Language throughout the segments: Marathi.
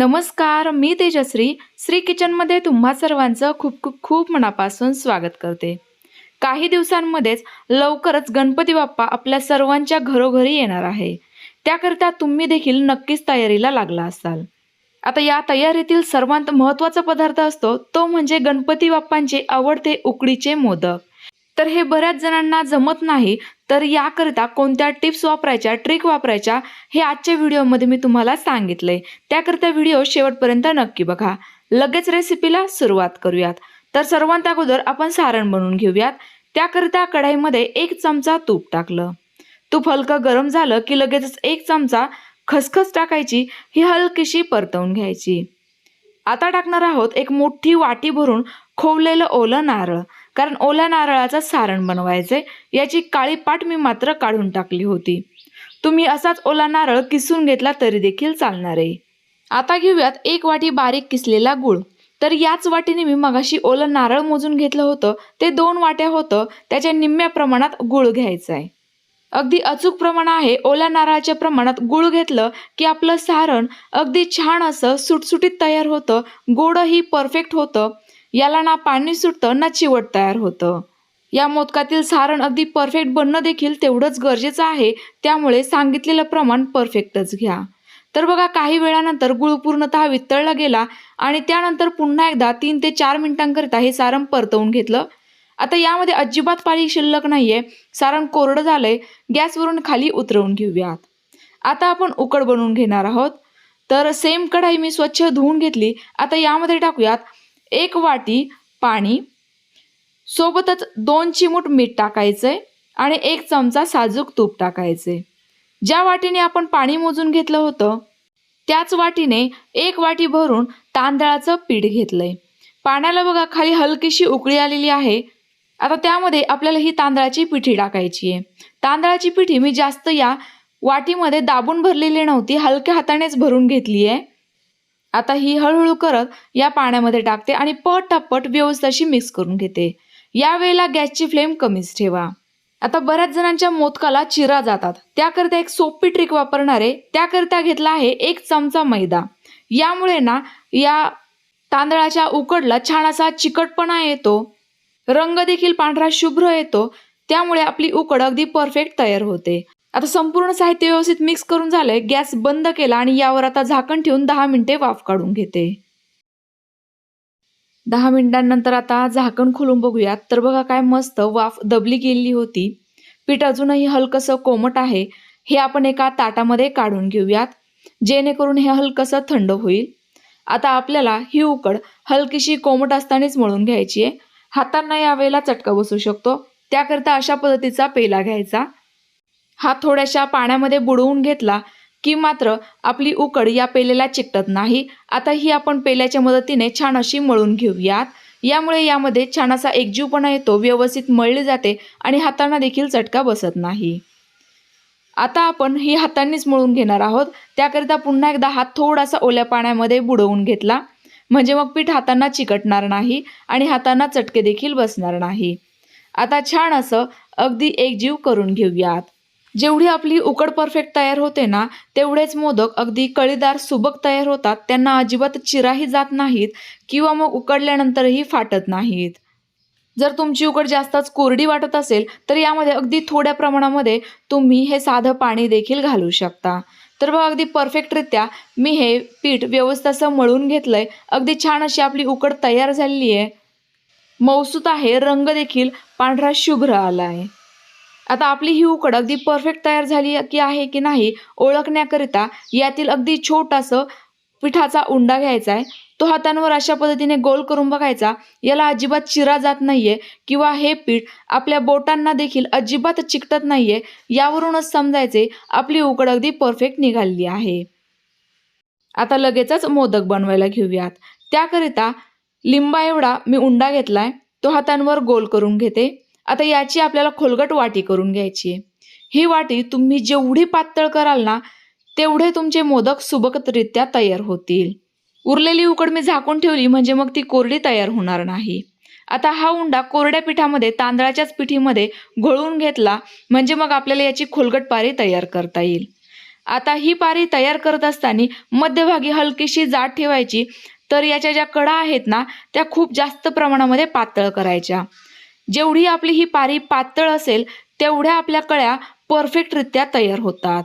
नमस्कार मी तेजश्री. श्री किचनमध्ये तुम्हा सर्वांचं खूप खूप खूप मनापासून स्वागत करते. काही दिवसांमध्येच लवकरच गणपती बाप्पा आपल्या सर्वांच्या घरोघरी येणार आहे. त्याकरिता तुम्ही देखील नक्कीच तयारीला लागला असाल. आता या तयारीतील सर्वात महत्त्वाचा पदार्थ असतो तो म्हणजे गणपती बाप्पांचे आवडते उकडीचे मोदक. तर हे बऱ्याच जणांना जमत नाही. तर याकरिता कोणत्या टिप्स वापरायच्या ट्रिक वापरायच्या हे आजच्या व्हिडिओमध्ये मी तुम्हाला सांगितलंय. त्याकरिता व्हिडिओ शेवटपर्यंत नक्की बघा. लगेच रेसिपीला सुरुवात करूयात. तर सर्वांत अगोदर आपण सारण बनवून घेऊयात. त्याकरिता कढाईमध्ये एक चमचा तूप टाकलं. तूप हलकं गरम झालं की लगेचच एक चमचा खसखस टाकायची. ही हलकीशी परतवून घ्यायची. आता टाकणार आहोत एक मोठी वाटी भरून खोवलेलं ओलं नारळ. कारण ओल्या नारळाचं सारण बनवायचंय याची काळी पाट मी मात्र काढून टाकली होती. तुम्ही असाच ओला नारळ किसून घेतला तरी देखील चालणार. आहे आता घेऊयात एक वाटी बारीक किसलेला गुळ. तर याच वाटीने मी मगाशी ओलं नारळ मोजून घेतलं होतं ते दोन वाट्या होतं त्याच्या निम्म्या प्रमाणात गुळ घ्यायचा आहे अगदी अचूक प्रमाण आहे ओल्या नारळाच्या प्रमाणात गुळ घेतलं की आपलं सारण अगदी छान असं सुटसुटीत तयार होतं गोडही परफेक्ट होतं. याला ना पाणी सुटतं ना चिवट तयार होतं. या मोदकातील सारण अगदी परफेक्ट बनणं देखील तेवढंच गरजेचं आहे. त्यामुळे सांगितलेलं प्रमाण परफेक्टच घ्या. तर बघा काही वेळानंतर गुळ पूर्णतः वितळला गेला आणि त्यानंतर पुन्हा एकदा तीन ते चार मिनिटांकरिता हे सारण परतवून घेतलं. आता यामध्ये अजिबात पाणी शिल्लक नाहीये. सारण कोरडं झालंय. गॅसवरून खाली उतरवून घेऊयात. आता आपण उकड बनवून घेणार आहोत. तर सेम कढाई मी स्वच्छ धुवून घेतली. आता यामध्ये टाकूयात एक वाटी पाणी सोबतच दोन चिमूट मीठ टाकायचंय आणि एक चमचा साजूक तूप टाकायचे ज्या वाटीने आपण पाणी मोजून घेतलं होतं त्याच वाटीने एक वाटी भरून तांदळाचं पीठ घेतलंय. पाण्याला बघा खाली हलकीशी उकळी आलेली आहे. आता त्यामध्ये आपल्याला ही तांदळाची पिठी टाकायची आहे. तांदळाची पिठी मी जास्त या वाटीमध्ये दाबून भरलेली नव्हती हलक्या हातानेच भरून घेतली आहे. आता ही हळूहळू करत या पाण्यामध्ये टाकते आणि पटापट व्यवस्थाशी मिक्स करून घेते. यावेळेला गॅसची फ्लेम कमीच ठेवा. आता बऱ्याच जणांच्या मोदकाला चिरा जातात. त्याकरिता एक सोपी ट्रिक वापरणारे त्याकरता त्याकरिता घेतला आहे एक चमचा मैदा. यामुळे ना या तांदळाच्या उकडला छान असा चिकटपणा येतो. रंग देखील पांढरा शुभ्र येतो. त्यामुळे आपली उकड अगदी परफेक्ट तयार होते. आता संपूर्ण साहित्य व्यवस्थित मिक्स करून झालंय. गॅस बंद केला आणि यावर आता झाकण ठेवून दहा मिनिटे वाफ काढून घेते. दहा मिनिटांनंतर आता झाकण खोलून बघूयात. तर बघा काय मस्त वाफ दबली गेलेली होती. पीठ अजूनही हलकंसं कोमट आहे. हे आपण एका ताटामध्ये काढून घेऊयात. जेणेकरून हे हलकंसं थंड होईल. आता आपल्याला ही उकड हलकीशी कोमट असतानाच मळून घ्यायची आहे. हातांना यावेळेला चटका बसू शकतो. त्याकरिता अशा पद्धतीचा पेला घ्यायचा. हा थोड्याशा पाण्यामध्ये बुडवून घेतला की मात्र आपली उकड या पेलेला चिकटत नाही. आता ही आपण पेल्याच्या मदतीने छान अशी मळून घेऊयात. यामुळे यामध्ये छान असा एकजीवपणा येतो व्यवस्थित मळली जाते आणि हातांना देखील चटका बसत नाही. आता आपण ही हातांनीच मळून घेणार आहोत. त्याकरिता पुन्हा एकदा हात थोडासा ओल्या पाण्यामध्ये बुडवून घेतला. म्हणजे मग पीठ हातांना चिकटणार नाही आणि हातांना चटके देखील बसणार नाही. आता छान असं अगदी एकजीव करून घेऊयात. जेवढी आपली उकड परफेक्ट तयार होते ना तेवढेच मोदक अगदी कळीदार सुबक तयार होतात. त्यांना अजिबात चिराही जात नाहीत किंवा मग उकडल्यानंतरही फाटत नाहीत. जर तुमची उकड जास्तच कोरडी वाटत असेल तर यामध्ये अगदी थोड्या प्रमाणामध्ये तुम्ही हे साधं पाणी देखील घालू शकता. तर बघा अगदी परफेक्टरित्या मी हे पीठ व्यवस्थित असं मळून घेतलंय. अगदी छान अशी आपली उकड तयार झालेली आहे. मौसूत आहे रंग देखील पांढरा शुभ्र आला आहे आता आपली ही उकड अगदी परफेक्ट तयार झाली की आहे की नाही ओळखण्याकरिता यातील अगदी छोटासा पिठाचा उंडा घ्यायचा आहे. तो हातांवर अशा पद्धतीने गोल करून बघायचा याला अजिबात चिरा जात नाहीये किंवा हे पीठ आपल्या बोटांना देखील अजिबात चिकटत नाहीये यावरूनच समजायचे आपली उकड अगदी परफेक्ट निघालेली आहे. आता लगेचच मोदक बनवायला घेऊयात. त्याकरिता लिंबा एवढा मी उंडा घेतलाय तो हातांवर गोल करून घेते. आता याची आपल्याला खोलगट वाटी करून घ्यायची आहे. ही वाटी तुम्ही जेवढी पातळ कराल ना तेवढे तुमचे मोदक सुबकरित्या तयार होतील. उरलेली उकड मी झाकून ठेवली म्हणजे मग ती कोरडी तयार होणार नाही. आता हा उंडा कोरड्या पिठामध्ये तांदळाच्याच पिठीमध्ये घोळून घेतला म्हणजे मग आपल्याला याची खोलगट पारी तयार करता येईल. आता ही पारी तयार करत असताना मध्यभागी हलकीशी जाड ठेवायची तर याच्या ज्या कडा आहेत ना त्या खूप जास्त प्रमाणामध्ये पातळ करायच्या. जेवढी आपली ही पारी पातळ असेल तेवढ्या आपल्या कळ्या परफेक्टरित्या तयार होतात.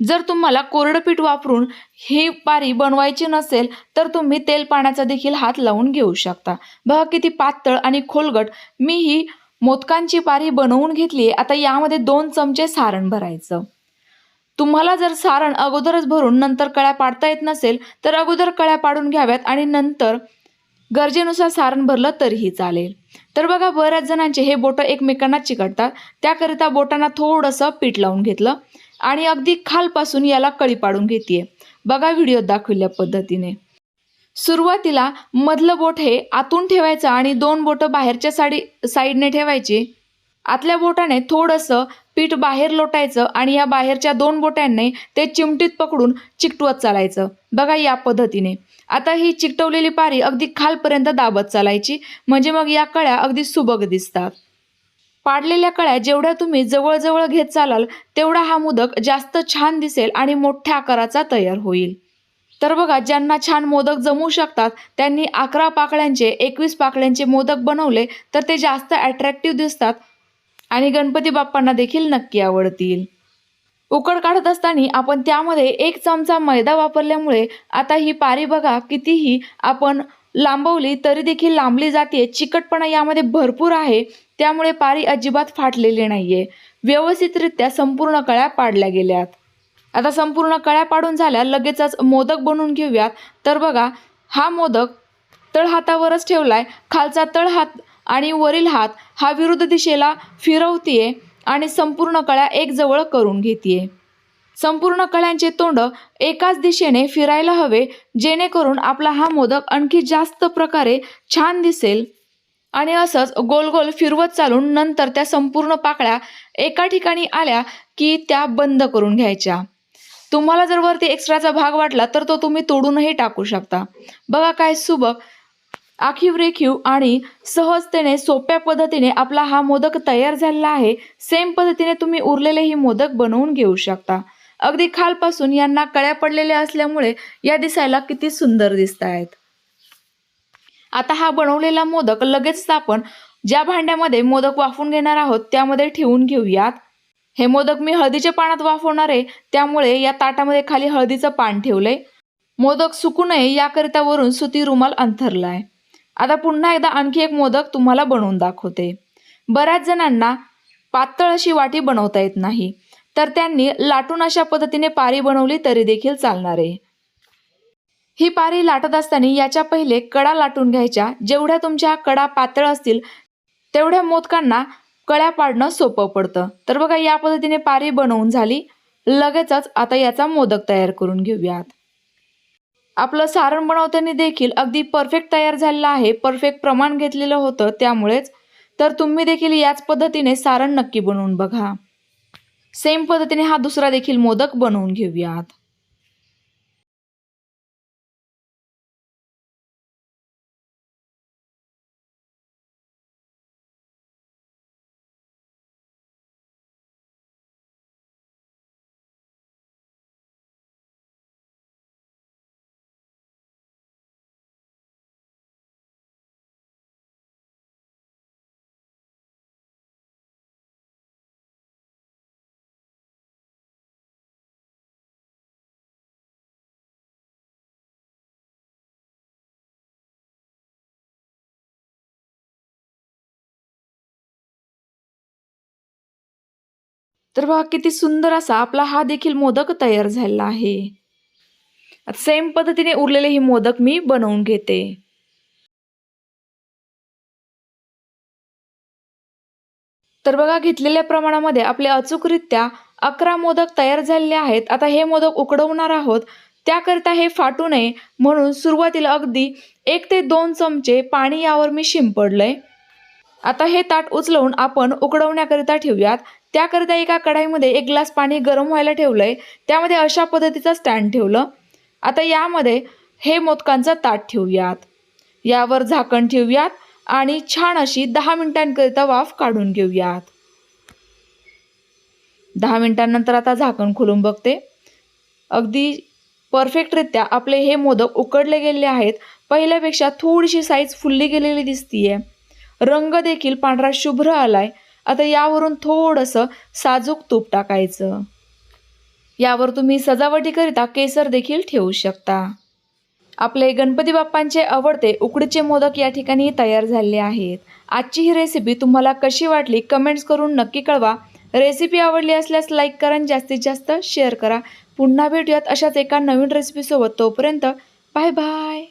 जर तुम्हाला कोरडं पीठ वापरून ही पारी बनवायची नसेल तर तुम्ही तेल पाण्याचा देखील हात लावून घेऊ शकता. बघा किती पातळ आणि खोलगट मी ही मोदकांची पारी बनवून घेतली आहे. आता यामध्ये दोन चमचे सारण भरायचं. तुम्हाला जर सारण अगोदरच भरून नंतर कळ्या पाडता येत नसेल तर अगोदर कळ्या पाडून घ्याव्यात आणि नंतर गरजेनुसार सारण भरलं तरीही चालेल. तर बघा बऱ्याच जणांचे हे बोटं एकमेकांना चिकटतात. त्याकरिता बोटांना थोडंसं पीठ लावून घेतलं आणि अगदी खालपासून याला कळी पाडून घेते बघा व्हिडिओ दाखवल्या पद्धतीने. सुरुवातीला मधलं बोट हे आतून ठेवायचं आणि दोन बोटं बाहेरच्या साडी साईडने ठेवायची. आतल्या बोटाने थोडंसं पीठ बाहेर लोटायचं आणि या बाहेरच्या दोन बोट्यांनी ते चिमटीत पकडून चिकटवत चालायचं. बघा या पद्धतीने. आता ही चिकटवलेली पारी अगदी खालपर्यंत दाबत चालायची. म्हणजे मग या कळ्या अगदी सुबक दिसतात. पाडलेल्या कळ्या जेवढ्या तुम्ही जवळजवळ घेत चालाल तेवढा हा मोदक जास्त छान दिसेल आणि मोठ्या आकाराचा तयार होईल. तर बघा ज्यांना छान मोदक जमू शकतात त्यांनी अकरा पाकळ्यांचे एकवीस पाकळ्यांचे मोदक बनवले तर ते जास्त अट्रॅक्टिव्ह दिसतात. आणि गणपती बाप्पांना देखील नक्की आवडतील. उकड काढत असताना आपण त्यामध्ये एक चमचा मैदा वापरल्यामुळे आता ही पारी बघा कितीही आपण लांबवली तरी देखील लांबली जाते. चिकटपणा यामध्ये भरपूर आहे. त्यामुळे पारी अजिबात फाटलेली नाहीये. व्यवस्थितरित्या संपूर्ण कळ्या पाडल्या गेल्यात. आता संपूर्ण कळ्या पाडून झाल्या. लगेचच मोदक बनवून घेऊयात. तर बघा हा मोदक तळहातावरच ठेवलाय. खालचा तळहात आणि वरील हात हा विरुद्ध दिशेला फिरवतीये आणि संपूर्ण कळ्या एक जवळ करून घेतीये. संपूर्ण कळ्यांचे तोंड एकाच दिशेने फिरायला हवे जेणेकरून आपला हा मोदक आणखी जास्त प्रकारे छान दिसेल. आणि असंच गोल गोल फिरवत चालून नंतर त्या संपूर्ण पाकळ्या एका ठिकाणी आल्या की त्या बंद करून घ्यायच्या. तुम्हाला जर वरती एक्स्ट्राचा भाग वाटला तर तो तुम्ही तोडूनही टाकू शकता. बघा काय सुबक आखीव रेखीव आणि सहजतेने सोप्या पद्धतीने आपला हा मोदक तयार झालेला आहे. सेम पद्धतीने तुम्ही उरलेले ही मोदक बनवून घेऊ शकता. अगदी खालपासून यांना कळ्या पडलेल्या असल्यामुळे या दिसायला किती सुंदर दिसत आहेत आता हा बनवलेला मोदक लगेच आपण ज्या भांड्यामध्ये मोदक वाफून घेणार आहोत त्यामध्ये ठेवून घेऊयात. हे मोदक मी हळदीच्या पाण्यात वाफवणार आहे त्यामुळे या ताटामध्ये खाली हळदीचं पान ठेवलंय. मोदक सुकू नये याकरिता वरून सुती रुमाल अंथरलाय. आता पुन्हा एकदा आणखी एक मोदक तुम्हाला बनवून दाखवते. बऱ्याच जणांना पातळ अशी वाटी बनवता येत नाही तर त्यांनी लाटून अशा पद्धतीने पारी बनवली तरी देखील चालणार आहे. ही पारी लाटत असताना याच्या पहिले कडा लाटून घ्यायच्या. जेवढ्या तुमच्या कडा पातळ असतील तेवढ्या मोदकांना कळ्या पाडणं सोपं पडतं. तर बघा या पद्धतीने पारी बनवून झाली. लगेचच आता याचा मोदक तयार करून घेऊयात. आपलं सारण बनवताना देखील अगदी परफेक्ट तयार झालेलं आहे. परफेक्ट प्रमाण घेतलेलं होतं. त्यामुळेच तर तुम्ही देखील याच पद्धतीने सारण नक्की बनवून बघा. सेम पद्धतीने हा दुसरा देखील मोदक बनवून घेऊयात. तर बघा किती सुंदर असा आपला हा देखील मोदक तयार झालेला आहे. सेम पद्धतीने उरलेले हे मोदक मी बनवून घेते. तर बघा घेतलेल्या प्रमाणामध्ये आपले अचूकरित्या अकरा मोदक तयार झालेले आहेत. आता हे मोदक उकडवणार आहोत. त्याकरिता हे फाटू नये म्हणून सुरुवातीला अगदी एक ते दोन चमचे पाणी यावर मी शिंपडलंय. आता हे ताट उचलवून आपण उकडवण्याकरिता ठेवूयात. त्याकरिता एका कढाईमध्ये एक ग्लास पाणी गरम व्हायला ठेवलं आहे त्यामध्ये अशा पद्धतीचं स्टँड ठेवलं. आता यामध्ये हे मोदकांचं ताट ठेवूयात. यावर झाकण ठेवूयात आणि छान अशी दहा मिनिटांकरिता वाफ काढून घेऊयात. दहा मिनिटांनंतर आता झाकण खोलून बघते. अगदी परफेक्टरित्या आपले हे मोदक उकडले गेलेले आहेत. पहिल्यापेक्षा थोडीशी साईज फुलली गेलेली दिसतीये. रंग देखील पांढरा शुभ्र आलाय. आता यावरून थोडंसं साजूक तूप टाकायचं. यावर तुम्ही सजावटीकरिता केसर देखील ठेवू शकता. आपले गणपती बाप्पांचे आवडते उकडीचे मोदक या ठिकाणी तयार झाले आहेत. आजची ही रेसिपी तुम्हाला कशी वाटली कमेंट्स करून नक्की कळवा. रेसिपी आवडली असल्यास लाईक करा आणि जास्तीत जास्त शेअर करा. पुन्हा भेटूयात अशाच एका नवीन रेसिपीसोबत तोपर्यंत बाय बाय